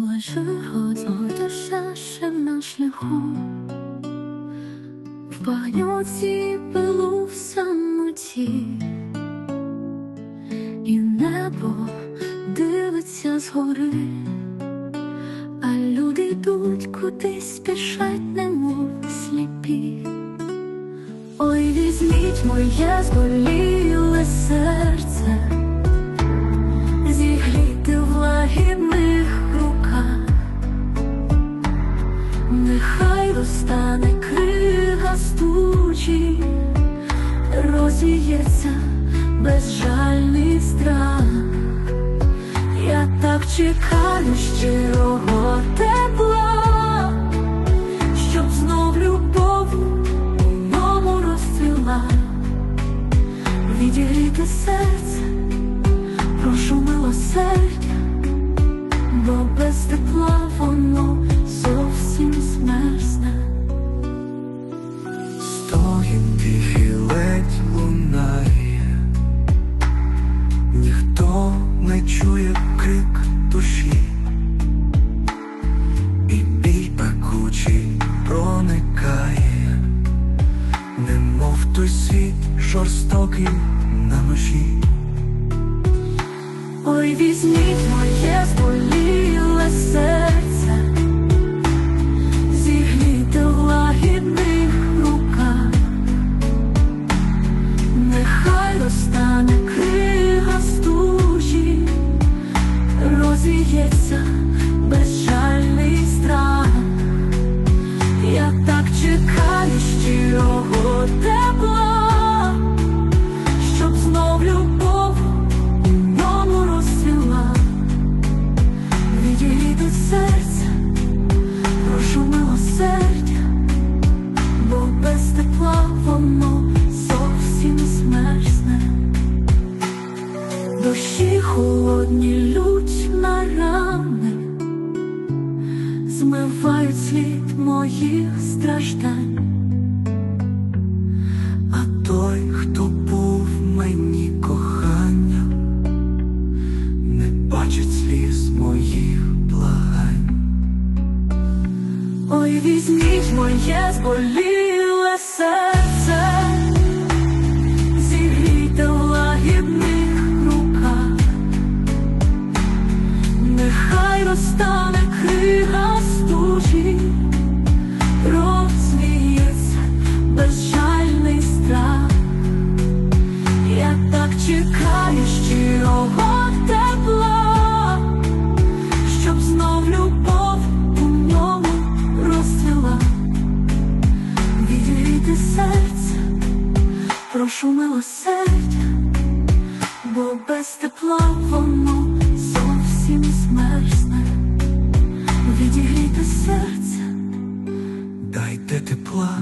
Лежи дешеше на шляху, в багнюці пилу в самоті, і небо дивиться згори, а люди йдуть кудись спішать, немов сліпі. Ой, візьміть моє зболіле серце, нехай розтане крига стучі, розіється безжальний страх. Я так чекаю щирого тепла, щоб знов любов у ньому розцвіла, відігріти серце, не чує крик душі, і бій пекучий проникає, немов той світ жорстокий на ножі. Ой, візьміть моє зболіле серце, Душі холодні лють на рани, змивають слід моїх страждань. Ой, візьміть моє зболіле серце, зігрійте в лагідних руках, нехай розтане крига прошу милосердя, бо без тепла воно зовсім змерзне, відігрійте серце, Дайте тепла,